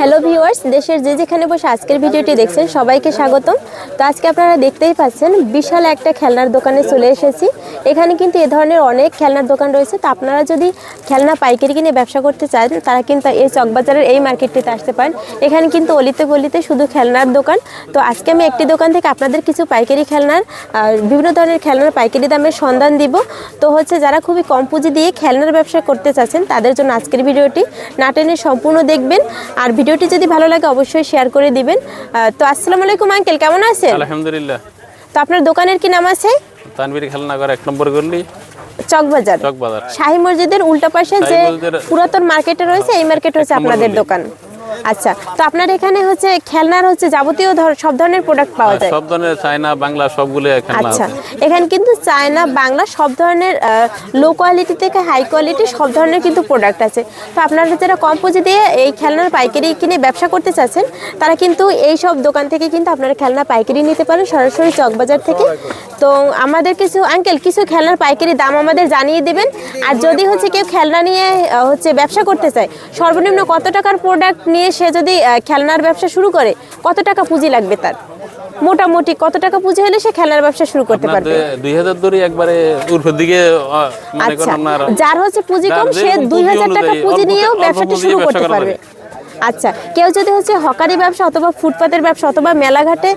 Hello viewers দেশের যে যেখানে বসে আজকের ভিডিওটি দেখছেন, সবাইকে স্বাগতম। তো আজকে আপনারা দেখতেই পাচ্ছেন, বিশাল একটা খেলনার দোকানে চলে এসেছি। এখানে কিন্তু এ ধরনের অনেক খেলনার দোকান রয়েছে। তো আপনারা যদি খেলনা পাইকারি কিনে ব্যবসা করতে চান, তারা কিন্তু এই চকবাজারের এই মার্কেটটিতে আসতে পারেন। এখানে কিন্তু অলিতে গলিতে শুধু খেলনার দোকান। তো আজকে আমি একটি দোকান থেকে আপনাদের কিছু পাইকারি খেলনার বিভিন্ন ধরনের খেলনার পাইকারি দামের সন্ধান দিব। তো হচ্ছে যারা খুবই কম পুঁজি দিয়ে খেলনার ব্যবসা করতে চাচ্ছেন, তাদের জন্য আজকের ভিডিওটি নাটেনে সম্পূর্ণ দেখবেন। আর ভিডিওটি যদি ভালো লাগে অবশ্যই শেয়ার করে দিবেন। তো আসসালামু আলাইকুম আঙ্কেল কেমন আছেন? আলহামদুলিল্লাহ। তো আপনার দোকানের কি নাম আছে? তানবীর খেলনাগর এক নম্বর গলি চকবাজার। চকবাজার। শাহী মসজিদের উল্টা পাশে যে পুরাতন মার্কেটে রয়েছে এই মার্কেট হচ্ছে আপনাদের দোকান। আচ্ছা তো আপনার এখানে হচ্ছে খেলনার হচ্ছে যাবতীয় ধর- সব ধরনের প্রোডাক্ট পাওয়া যায়? সব ধরনের চায়না বাংলা সবগুলো খেলনা আচ্ছা এখানে কিন্তু চায়না বাংলা সব ধরনের লো কোয়ালিটি থেকে হাই কোয়ালিটি সব ধরনের কিন্তু প্রোডাক্ট আছে। তো আপনারা যারা কম পুঁজি দিয়ে এই খেলনার পাইকারি কিনে ব্যবসা করতে চাচ্ছেন তারা কিন্তু এই সব দোকান থেকে কিন্তু আপনারা খেলনা পাইকারি নিতে পারেন সরাসরি চকবাজার থেকে। তো আমাদের কিছু আঙ্কেল কিছু খেলনার পাইকারি দাম আমাদের জানিয়ে দেবেন। আর যদি হচ্ছে কেউ খেলনা নিয়ে হচ্ছে ব্যবসা করতে চায় সর্বনিম্ন কত টাকার প্রোডাক্ট নিয়ে সে যদি খেলনার ব্যবসা শুরু করে কত টাকা পুঁজি লাগবে তার? মোটামুটি কত টাকা পুঁজি হলে সে খেলনার ব্যবসা শুরু করতে পারবে? দু- দুই হাজার দূরে একবারে উর্ফের দিকে মনে আচ্ছা যার হচ্ছে পুঁজি কম সে যেরকম দুই পুঁজি হাজার টাকা পুঁজি নিয়েও ব্যবসাটা শুরু করতে পারবে। আচ্ছা কেউ যদি হচ্ছে হকারি ব্যবসা অথবা ফুটপাতের ব্যবসা অথবা মেলাঘাটে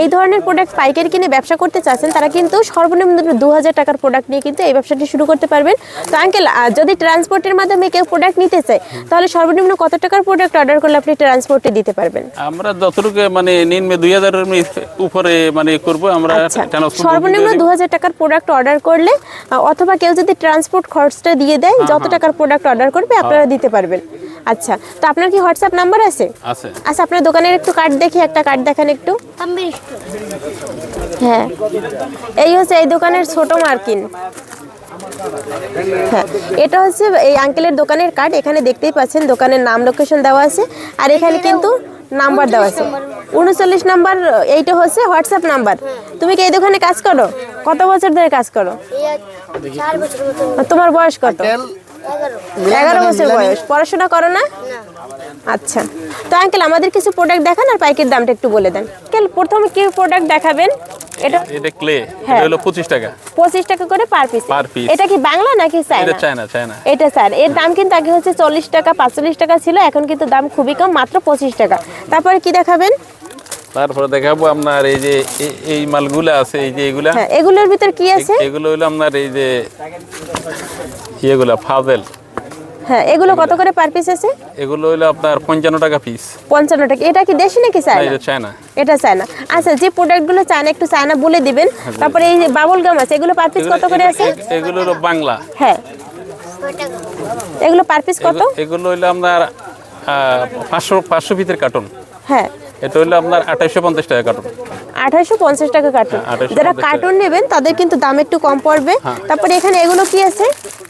এই ধরনের প্রোডাক্ট পাইকারি কিনে ব্যবসা করতে চাচ্ছেন তারা কিন্তু সর্বনিম্ন দু হাজার টাকার প্রোডাক্ট নিয়ে কিন্তু এই ব্যবসাটি শুরু করতে পারবেন। তো আঙ্কেল যদি ট্রান্সপোর্টের মাধ্যমে কেউ প্রোডাক্ট নিতে চায় তাহলে সর্বনিম্ন কত টাকার প্রোডাক্ট অর্ডার করলে আপনি ট্রান্সপোর্টে দিতে পারবেন? আমরা যতটুকু মানে নিম্নে দুই হাজারের উপরে মানে করব আমরা আচ্ছা সর্বনিম্ন দু হাজার টাকার প্রোডাক্ট অর্ডার করলে অথবা কেউ যদি ট্রান্সপোর্ট খরচটা দিয়ে দেয় হ্যাঁ, যত টাকার প্রোডাক্ট অর্ডার করবে আপনারা দিতে পারবেন। আচ্ছা তো আপনার কি হোয়াটসঅ্যাপ নাম্বার আছে? আছে। আচ্ছা আপনার দোকানের একটু কার্ড দেখি একটা কার্ড দেখান একটু। হ্যাঁ এই হচ্ছে এই দোকানের ছোট মার্কিন। হ্যাঁ এটা হচ্ছে এই আঙ্কেলের দোকানের কার্ড এখানে দেখতেই পাচ্ছেন দোকানের নাম লোকেশন দেওয়া আছে আর এখানে কিন্তু নাম্বার দেওয়া আছে। উনচল্লিশ নাম্বার এইটা হচ্ছে হোয়াটসঅ্যাপ নাম্বার তুমি কি এই দোকানে কাজ করো? কত বছর ধরে কাজ করো? তোমার বয়স কত? এগারো। বছর বয়স। পড়াশোনা করো না? আচ্ছা। তো আঙ্কেল আমাদের কিছু প্রোডাক্ট দেখান আর পাইকের দামটা একটু বলে দেন। আঙ্কেল প্রথমে কি প্রোডাক্ট দেখাবেন? এটা এটা ক্লে হ্যাঁ। এটা হলো পঁচিশ টাকা। পঁচিশ টাকা করে পার পিস। এটা কি বাংলা নাকি এটা চায়না চায়না। চায়না এটা স্যার এর দাম কিন্তু আগে হচ্ছে চল্লিশ টাকা পাঁচচল্লিশ টাকা ছিল এখন কিন্তু দাম খুবই কম মাত্র পঁচিশ টাকা। তারপরে কি দেখাবেন? তারপরে দেখাবো আপনার এই যে এই- মালগুলা আছে এই যে এগুলা। হ্যাঁ এগুলোর ভিতর কি আছে? এগুলো হলো আপনার এই যে ইয়েগুলা ফাজেল। হ্যাঁ এগুলো কত করে পার পিস আছে? এগুলো হলো আপনার পঞ্চান্ন টাকা পিস পঞ্চান্ন টাকা। এটা কি দেশি নাকি চায়না? এটা চায়না। এটা চায়না। আচ্ছা যে প্রোডাক্টগুলো চায়না একটু চায়না বলে দিবেন। তারপরে এই যে বাবল গাম আছে এগুলো পার পিস কত করে আছে? এগুলো- এগুলো হলো বাংলা। হ্যাঁ। এগুলো পার পিস কত? এগুলো- এগুলো হলো আপনার আহ, পাঁচশো পাঁচশো পিসের কার্টন হ্যাঁ। এটা হলো আপনার আঠাইশো পঞ্চাশ টাকা কার্টন আঠাশশো পঞ্চাশ টাকা কার্টুন হ্যাঁ, 2850 যারা। কার্টুন নেবেন তাদের কিন্তু দাম একটু কম পড়বে। হ্যাঁ। তারপরে এখানে এগুলো কি আছে?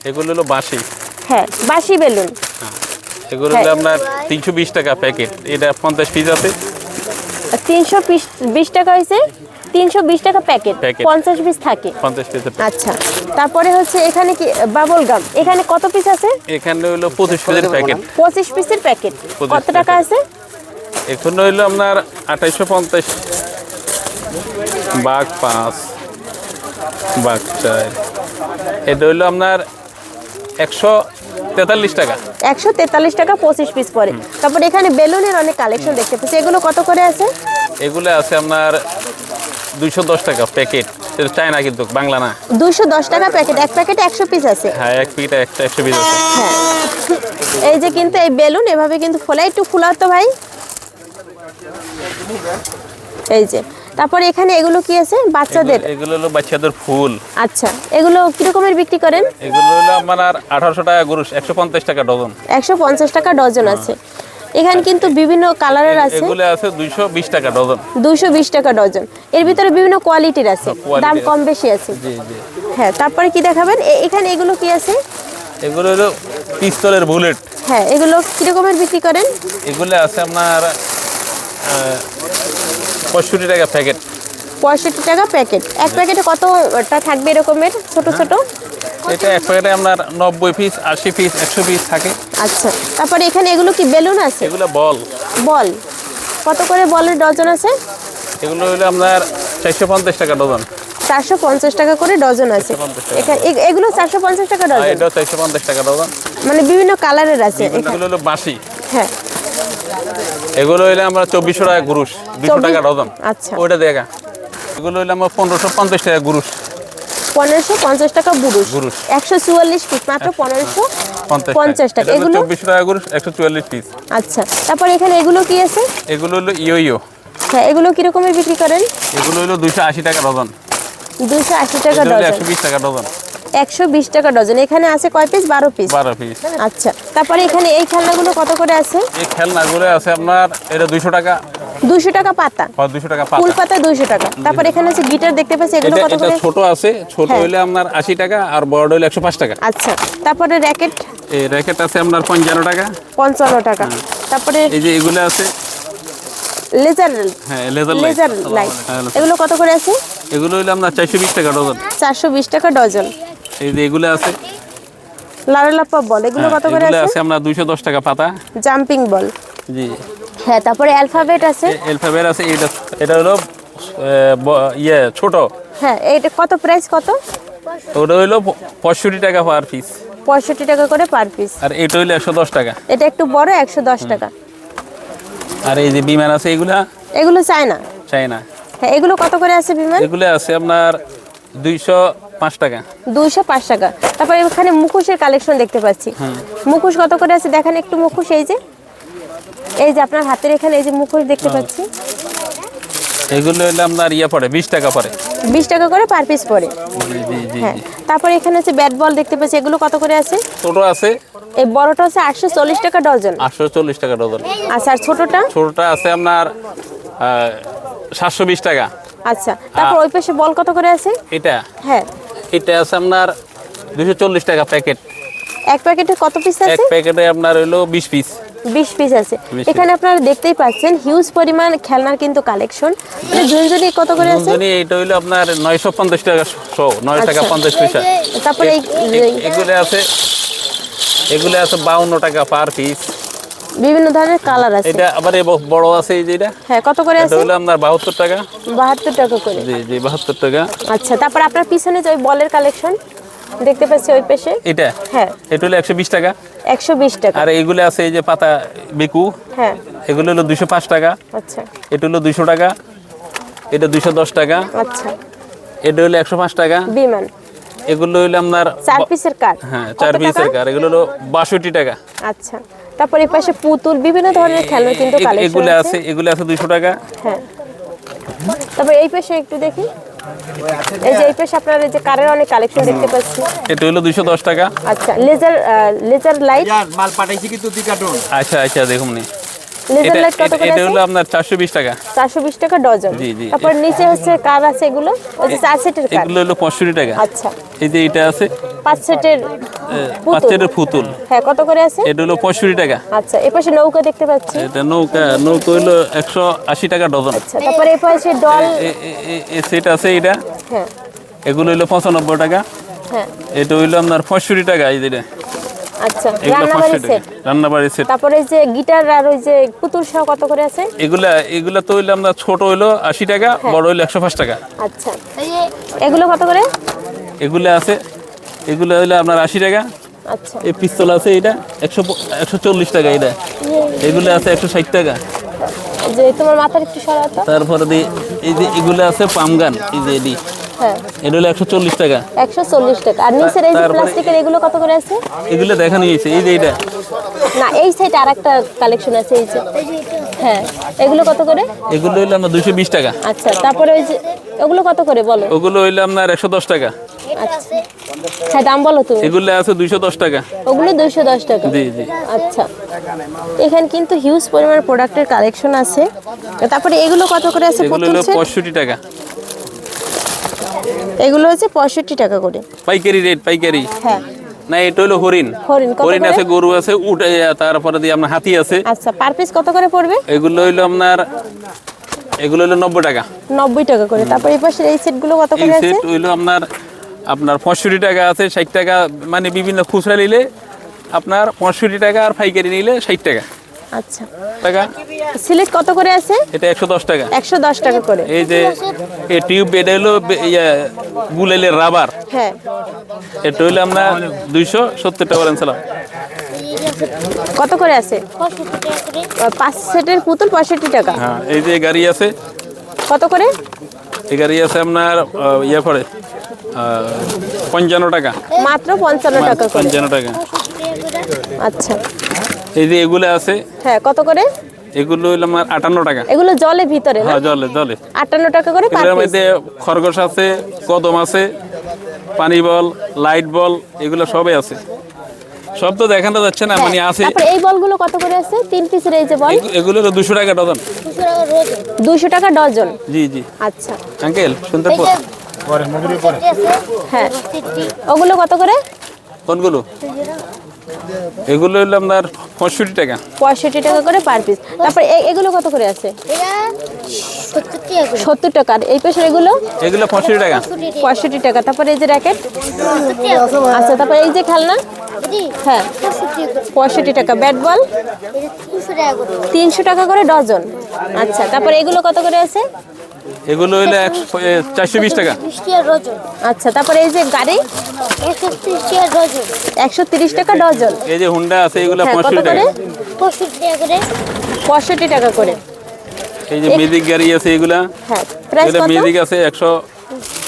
এগুলো হলো বাঁশি। হ্যাঁ বাসি বেলুন। এগুলো হ্যাঁ। হলো আপনার তিনশো বিশ টাকা প্যাকেট এটা পঞ্চাশ পিস আছে। তিনশো বিশ টাকা হয়েছে। তিনশো বিশ টাকা প্যাকেট Packet। পঞ্চাশ পিস থাকে। পঞ্চাশ পিসের আচ্ছা। তারপরে হচ্ছে এখানে কি বাবল গাম এখানে কত পিস আছে? এখানে হলো পঁচিশ পিসের প্যাকেট পঁচিশ পিসের প্যাকেট কত টাকা আছে? এখানে হইল আপনার আঠাইশো পঞ্চাশ। বাঘ পাঁচ বাঘ চার। এটা হইল আপনার একশো তেতাল্লিশ টাকা। একশো তেতাল্লিশ টাকা পঁচিশ পিস পরে তারপর এখানে বেলুনের অনেক কালেকশন দেখতে পাচ্ছি। এগুলো কত করে আছে? এগুলো আছে আপনার দুইশো দশ টাকা প্যাকেট। এটা চায়না কিন্তু বাংলা না। দুইশো দশ টাকা প্যাকেট। এক প্যাকেটে একশো পিস আছে। হ্যাঁ এক প্যাকেট একটা একশো পিস আছে। হ্যাঁ। এই যে কিন্তু এই বেলুন এভাবে কিন্তু ফোলা একটু ফুলাও তো ভাই। এই যে। তারপরে এখানে এগুলো কি আছে? বাচ্চাদের? এগুলো- হলো বাচ্চাদের ফুল। আচ্ছা। এগুলো কিরকমের বিক্রি করেন? এগুলো হলো আপনার আঠারোশো টাকা গরুষ একশো পঞ্চাশ টাকা ডজন। একশো পঞ্চাশ টাকা ডজন আছে। এখানে কিন্তু বিভিন্ন কালারের আছে। এগুলো আছে দুইশো বিশ টাকা ডজন। দুইশো বিশ টাকা ডজন। এর ভিতরে বিভিন্ন কোয়ালিটির আছে। দাম কম বেশি আছে। জি জি। হ্যাঁ তারপরে কি দেখাবেন? এখানে এগুলো কি আছে? এগুলো হলো পিস্তলের বুলেট। হ্যাঁ এগুলো কিরকমের বিক্রি করেন? এগুলো আছে আপনার পঁয়ষট্টি টাকা প্যাকেট। পঁয়ষট্টি টাকা প্যাকেট। এক প্যাকেটে কতটা থাকবে এরকমের? ছোট ছোট? এটা এক প্যাকেটে আপনার নব্বই পিস আশি পিস একশো পিস থাকে। আচ্ছা। তারপরে এখানে এগুলো কি বেলুন আছে? এগুলো বল। বল। কত করে বলের ডজন আছে? এগুলো হলো আপনার চারশো পঞ্চাশ টাকা ডজন। চারশো পঞ্চাশ টাকা করে ডজন আছে। 450 টাকা। এখা- এ- এগুলো চারশো পঞ্চাশ টাকা ডজন। এটাও চারশো পঞ্চাশ টাকা ডজন। মানে বিভিন্ন কালারের আছে এগুলো হলো বাঁশি। হ্যাঁ। এগুলো হইলে আমরা চব্বিশশো টাকা গুরুষ দুশো চব্বিশ- টাকা ডজন। আচ্ছা। ওইটা দেখা। এগুলো হইলে আমার পনেরোশো পঞ্চাশ টাকা গুরুষ পনেরোশো পঞ্চাশ টাকা বুরুষ। একশো চুয়াল্লিশ পিস মাত্র পনেরোশো পঞ্চাশ টাকা। এগুলো? চব্বিশশো টাকা গুরুষ একশো চুয়াল্লিশ পিস আচ্ছা। তারপর এখানে এগুলো কি আছে? এগুলো হলো ইয়ো ইয়ো হ্যাঁ এগুলো কিরকমের বিক্রি করেন? এগুলো হলো দুইশো আশি টাকা ডজন। দুশো আশি টাকা ডজন। একশো বিশ টাকা ডজন। একশো বিশ টাকা ডজন। এখানে আছে কয় পিস বারো পিস বারো পিস আচ্ছা তারপরে এখানে এই খেলনাগুলো কত করে আছে? এই খেলনাগুলো আছে আপনার এটা দুইশো টাকা। দুশো টাকা পাতা। দুশো টাকা ফুল পাতা দুইশো টাকা। তারপর এখানে আছে গিটার দেখতে পাচ্ছি এগুলো কত করে? ছোট আছে ছোট হ্যাঁ। হইলে আপনার আশি টাকা আর বড় হইলে একশো পাঁচ টাকা। আচ্ছা তারপরে র্যাকেট? এই র্যাকেট আছে আপনার পঞ্চান্ন টাকা। পঞ্চান্ন টাকা। তারপরে এই যে এগুলো আছে লেজার হ্যাঁ লেজার লেজার লাইট। এগুলো কত করে আছে? এগুলো হইলে আপনার চারশো বিশ টাকা ডজন। চারশো বিশ টাকা ডজন। এই যে এগুলো আছে। লারালাপ্পা বল এগুলো হ্যাঁ, কত করে আছে? আছে দুইশো দশ টাকা পাতা। Jumping ball. জি। হ্যাঁ তারপরে অ্যালফাবেট আছে? অ্যালফাবেট আছে এটা এটা হলো ইয়ে ছোট। হ্যাঁ এইটা কত প্রাইস কত? ওটা প- পঁয়ষট্টি টাকা পার পিস পঁয়ষট্টি টাকা করে পার পিস আর এটা একশো দশ টাকা। এটা একটু বড় একশো দশ টাকা। আর এই যে বিমান আছে এগুলা? এগুলো চায় না চাই না হ্যাঁ এগুলো কত করে আছে বিমান? এগুলো আছে আপনার দুইশো পাঁচ টাকা। দুইশো পাঁচ টাকা। তারপর এখানে মুখোশের কালেকশন দেখতে পাচ্ছি। মুখোশ কত করে আছে দেখেন একটু মুখোশ এই যে। এই যে আপনার হাতের এখানে এই যে মুখোশ দেখতে পাচ্ছি। এগুলো হইলে আপনার ইয়ে পড়ে বিশ টাকা পড়ে। বিশ টাকা করে পার পিস পড়ে। জি হ্যাঁ। তারপর এখানে হচ্ছে ব্যাট বল দেখতে পাচ্ছি এগুলো কত করে আছে? ছোট আছে। এই বড়টা আটশো চল্লিশ টাকা ডজন। আটশো চল্লিশ টাকা ডজন। আচ্ছা আর ছোটটা? ছোটটা আছে আপনার সাতশো বিশ টাকা। আচ্ছা তারপর ওই পাশে বল কত করে আছে? এটা? হ্যাঁ। এটা আছে আপনার দুশো চল্লিশ টাকা প্যাকেট। এক প্যাকেটে কত পিস আছে? এক প্যাকেটে আপনার হইল বিশ পিস বিশ পিস আছে। এখানে আপনারা দেখতেই পাচ্ছেন হিউজ পরিমাণ খেলনার কিন্তু কালেকশন মানে ঝুনঝুনি কত করে আছে? দুজনই এইটা হইল আপনার নয়শো পঞ্চাশ টাকা শো নয় টাকা আচ্ছা। পঞ্চাশ পয়সা। তারপরে এগুলো আছে এগুলো আছে বাউন্ন টাকা পার পিস বিভিন্ন ধরনের কালার আছে। এটা আবার বড় আছে এই যেটা হ্যাঁ কত করে আছে? হলো আপনার বাহাত্তর টাকা। বাহাত্তর টাকা করে। জি জি বাহাত্তর টাকা। আচ্ছা তারপর আপনার পিছনে যে ওই বলের কালেকশন দেখতে পাচ্ছি ওই পেশে? এটা? হ্যাঁ। এটা হলো একশো বিশ টাকা। একশো বিশ টাকা। আর এইগুলো আছে এই যে পাতা বেকু। হ্যাঁ। এগুলো হলো দুশো পাঁচ টাকা। আচ্ছা। এটা হলো দুশো টাকা। এটা দুশো দশ টাকা। আচ্ছা। এটা হলো একশো পাঁচ টাকা। বিমান। এগুলো হলো আপনার চার পিসের কাঠ হ্যাঁ চার পিসের কার। এগুলো হলো বাষট্টি টাকা। আচ্ছা। তারপর এই পাশে পুতুল বিভিন্ন ধরনের খেলনা কিন্তু কালেকশন এগুলো আছে। এগুলো আছে 200 টাকা। হ্যাঁ। তারপর এই পাশে একটু দেখি। এই যে এই পাশে আপনারা এই যে কারের অনেক কালেকশন দেখতে পাচ্ছি। এটা হলো দুশো দশ টাকা। আচ্ছা লেজার লেজার লাইট মাল পাঠাইছি কিন্তু দুই কার্টুন। আচ্ছা আচ্ছা দেখুন নি। লেজার লাইট কত করে এটা হলো আপনার চারশো বিশ টাকা। চারশো বিশ টাকা ডজন। জি, জি। তারপর নিচে হচ্ছে কার আছে এগুলো? ওই যে চার সেটের কার। এগুলো হলো পঁয়ষট্টি টাকা। আচ্ছা। এই যে এটা আছে পাঁচ সেটের পুতুল। বাচ্চাদের ফুতুল হ্যাঁ কত করে আছে? এটা হলো পঁয়ষট্টি টাকা। আচ্ছা এ পাশে নৌকা দেখতে পাচ্ছি। এটা নৌকা নৌকা হলো একশো আশি টাকা ডজন। আচ্ছা তারপর এই পাশে ডল। এ- এ- এ- এ সেট আছে এটা। হ্যাঁ। এগুলো হলো পঁচানব্বই টাকা। হ্যাঁ। এটা হইল আপনার পঁয়ষট্টি টাকা এই যেটা আচ্ছা রান্নাবাড়ি সেট রান্নাবাড়ি সেট তারপরে এই যে গিটার আর ওই যে পুতুল সহ কত করে আছে? এগুলা এগুলা তো হইল আপনার ছোট হইল আশি টাকা হ্যাঁ। বড় হইল একশো পাঁচ টাকা। আচ্ছা এগুলো কত করে? এগুলো আছে এগুলো হইল আপনার আশি টাকা। আচ্ছা। এই পিস্তল আছে এটা টাকা এটা এগুলো আছে একশো ষাট টাকা। যে তোমার মাথার একটু সরাতো তারপরে দিয়ে এই যে এগুলো আছে পামগান এই যে এডি। হ্যাঁ। এটা হলো একশো চল্লিশ টাকা। একশো চল্লিশ টাকা। আর নিচের এই যে তারপরে- প্লাস্টিকের এগুলো কত করে আছে? এগুলো দেখানো হয়েছে এই যে এটা না এই সাইডে কালেকশন আছে এই যে। হ্যাঁ এগুলো কত করে? এগুলো টাকা। আচ্ছা তারপরে ওই যে ওগুলো কত করে বলো? ওগুলো আপনার টাকা। আচ্ছা। হ্যাঁ দাম বলো তুমি। এগুলো আছে দুইশো দশ টাকা। ওগুলো দুইশো দশ টাকা। জি জি। আচ্ছা। এখানে কিন্তু হিউজ পরিমাণ প্রোডাক্টের কালেকশন আছে। তারপরে এগুলো কত করে আছে এগুলো? পঁয়ষট্টি টাকা। এগুলো হচ্ছে পঁয়ষট্টি টাকা করে। পাইকারি রেট পাইকারি? হ্যাঁ। না এটা হলো হরিণ। হরিণ? আছে গরু আছে উট তারপরে দিয়ে আপনার হাতি আছে। আচ্ছা পার পিস কত করে পড়বে? এগুলো হইল আপনার এগুলো হইল নব্বই টাকা। নব্বই টাকা করে। তারপর এই পাশের এই সেটগুলো কত করে আছে? সেট হইল আপনার আপনার পঁয়ষট্টি টাকা আছে ষাট টাকা মানে বিভিন্ন খুচরা নিলে আপনার পঁয়ষট্টি টাকা আর পাইকারি নিলে ষাট টাকা। আচ্ছা। টাকা? সিলেট কত করে আছে? এটা একশো দশ টাকা। একশো দশ টাকা করে। এই যে এই টিউব এটা হলো ইয়া গুলেলের রাবার। হ্যাঁ। এটা হইল আমরা দুইশো সত্তর টাকা আনছিলাম। কত করে আছে? পঁয়ষট্টি টাকা করে। আহ, পাঁচ সেটের পুতুল পঁয়ষট্টি টাকা। হ্যাঁ এই যে গাড়ি আছে। কত করে? এই গাড়ি আছে আপনার ইয়ে পড়ে পঞ্চান্ন টাকা। মাত্র পঞ্চান্ন টাকা পঞ্চান্ন টাকা। আচ্ছা। এই যে এগুলো আছে হ্যাঁ কত করে? এগুলো হইল আমার আটান্ন টাকা। এগুলো জলে ভিতরে হ্যাঁ জলে জলে। আটান্ন টাকা করে পার পিস মধ্যে খরগোশ আছে কদম আছে পানি বল লাইট বল এগুলো সবই আছে। সব তো দেখানো যাচ্ছে না মানে আছে। তারপর এই বলগুলো কত করে আছে? তিন পিসের এই যে বল। এগুলো তো দুশো টাকা ডজন। দুশো টাকা ডজন। জি জি। আচ্ছা। আঙ্কেল শুনতে এই পো যে পঁয়ষট্টি আছে হ্যাঁ। ওগুলো কত করে? কোনগুলো? এগুলো হলো আপনার পঁয়ষট্টি টাকা। পঁয়ষট্টি টাকা করে পার পিস তারপর এগুলো কত করে আছে? সত্তর টাকা এই পেশের এগুলো? এগুলো পঁয়ষট্টি টাকা। পঁয়ষট্টি টাকা। তারপর এই যে র্যাকেট আচ্ছা তারপর এই যে খেলনা? হ্যাঁ। পঁয়ষট্টি টাকা ব্যাট বল এটা তিনশো টাকা করে। তিনশো টাকা করে ডজন আচ্ছা তারপর এগুলো কত করে আছে? এগুলো হইল চারশো বিশ টাকা। আচ্ছা তারপরে এই যে গাড়ি? একশো তিরিশ টাকা ডজন। এই যে হুন্ডা আছে এগুলো হ্যাঁ পঁয়ষট্টি টাকা। পঁয়ষট্টি টাকা করে। পঁয়ষট্টি টাকা করে। এই যে মেজিক গাড়ি আছে এগুলা হ্যাঁ মেজিক আছে একশো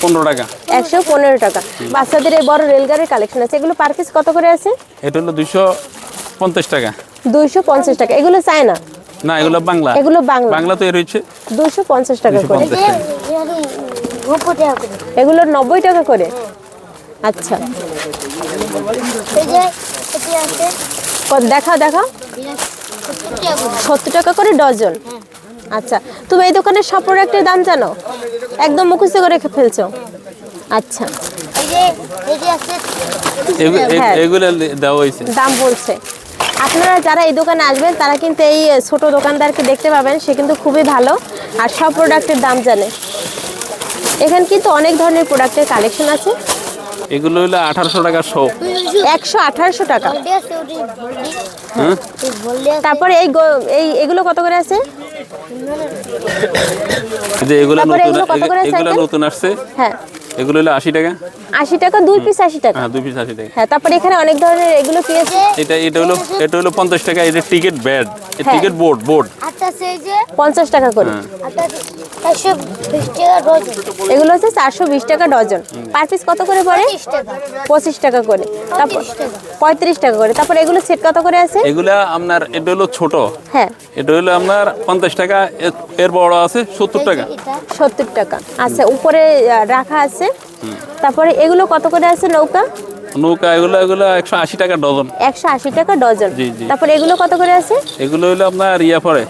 পনেরো টাকা। একশো পনেরো টাকা। বাচ্চাদের এই বড় রেলগাড়ির কালেকশন আছে। এগুলো পার পিস কত করে আছে? এটা হলো দুশো পঞ্চাশ টাকা। দুইশো পঞ্চাশ টাকা। এগুলো চায় না না এগুলো বাংলা। এগুলো বাংলা। বাংলা তো টাকা করে। 250 নব্বই টাকা। করে এগুলো নব্বই টাকা করে। আচ্ছা। দেখাও দেখাও সত্তর টাকা করে ডজন। আচ্ছা। তুমি এই দোকানের সব একটা দাম জানো? একদম মুখস্থ করে রেখে ফেলছো। আচ্ছা। এ- হ্যাঁ। দাম বলছে। আপনারা যারা এই দোকানে আসবেন তারা কিন্তু এই ছোট দোকানদারকে দেখতে পাবেন। সে কিন্তু খুবই ভালো আর সব প্রোডাক্টের দাম জানে। এখানে কিন্তু অনেক ধরনের প্রোডাক্টের কালেকশন আছে। এগুলো হলো আঠারোশো টাকা শো একশো আঠারোশো টাকা। তারপরে এই এই এগুলো কত করে আছে? এই যে এগুলো নতুন এগুলো? নতুন আসছে। হ্যাঁ। এগুলো হলো আশি টাকা? আশি টাকা দুই পিস আশি টাকা। হ্যাঁ দুই পিস আশি টাকা। হ্যাঁ তারপরে এখানে অনেক ধরনের এগুলো কি আছে? এটা এটা হলো এটা হলো পঞ্চাশ টাকা এটা টিকিট ব্যাড। টিকিট বোর্ড বোর্ড এই যে পঞ্চাশ টাকা করে। হ্যাঁ। এগুলো হচ্ছে চারশো বিশ টাকা ডজন। পার পিস কত করে পড়ে? পঁচিশ টাকা। করে। তারপর পঁয়ত্রিশ টাকা। করে। তারপর এগুলো সেট কত করে আছে? এগুলা আপনার এটা হলো ছোট। হ্যাঁ। এটা হলো আপনার পঞ্চাশ টাকা। এর- বড় আছে সত্তর টাকা। সত্তর টাকা। আচ্ছা উপরে রাখা আছে। তারপরে এগুলো কত করে আছে নৌকা? নৌকা এগুলো এগুলো একশো আশি টাকা ডজন। একশো আশি টাকা ডজন। জি, জি। তারপরে এগুলো কত করে আছে? এগুলো হলো আপনার ইয়া পড়ে।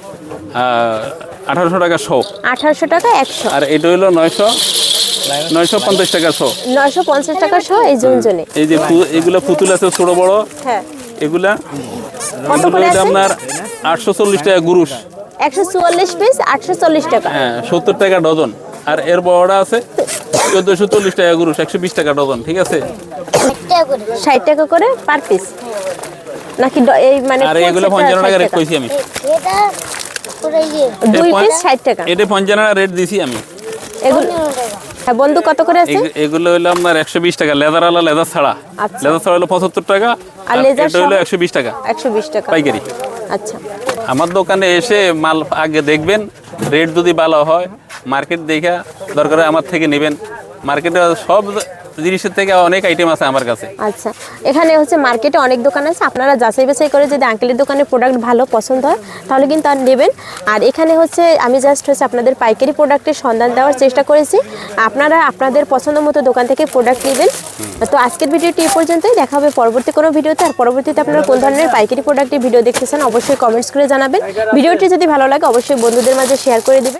আঠারোশো টাকা শো। আঠারোশো টাকা একশো। আর এটা হলো নয়শো নয়শো পঞ্চাশ টাকা শো। নয়শো পঞ্চাশ টাকা সহ এই জুনজনে এই যে এগুলো পুতুল আছে ছোট বড়। হ্যাঁ। এগুলা? আপনার আটশো চল্লিশ টাকা গুরুষ একশো চুয়াল্লিশ পিস আটশো চল্লিশ টাকা। হ্যাঁ সত্তর টাকা ডজন। আর এর বড়টা আছে চোদ্দোশো চল্লিশ টাকা গুরুষ একশো বিশ টাকা ডজন ঠিক আছে? ষাট টাকা করে। ষাট টাকা করে পার পিস নাকি এই মানে আর এগুলো পঞ্চান্ন টাকা রেট কইছি আমি। দুই পিস ষাট টাকা। এটা টাকা রেট দিছি আমি। এগুলো টাকা। হ্যাঁ বন্ধু কত করে আছে? এগুলো হলো আপনার একশো বিশ টাকা লেদার আলা লেদার ছাড়া। আচ্ছা। লেদার ছাড়া হলো পঁচাত্তর টাকা আর হলো বিশ টাকা। একশো বিশ টাকা। পাইকারি। আচ্ছা। আমার দোকানে এসে মাল আগে দেখবেন রেট যদি ভালো হয় মার্কেট দেখা দরকার হয় আমার থেকে নেবেন। মার্কেটে সব জিনিসের থেকে অনেক আইটেম আছে আমার কাছে। আচ্ছা এখানে হচ্ছে মার্কেটে অনেক দোকান আছে। আপনারা যাচাই বাছাই করে যদি আঙ্কেলের দোকানে প্রোডাক্ট ভালো পছন্দ হয়, তাহলে কিন্তু আর নেবেন। আর এখানে হচ্ছে আমি জাস্ট হচ্ছে আপনাদের পাইকারি প্রোডাক্টের সন্ধান দেওয়ার চেষ্টা করেছি। আপনারা আপনাদের পছন্দ মতো দোকান থেকে প্রোডাক্ট নেবেন। তো আজকের ভিডিওটি এই পর্যন্তই। দেখা হবে পরবর্তী কোনো ভিডিওতে। আর পরবর্তীতে আপনারা কোন ধরনের পাইকারি প্রোডাক্টের ভিডিও দেখতে অবশ্যই কমেন্টস করে জানাবেন। ভিডিওটি যদি ভালো লাগে, অবশ্যই বন্ধুদের মাঝে শেয়ার করে দেবেন।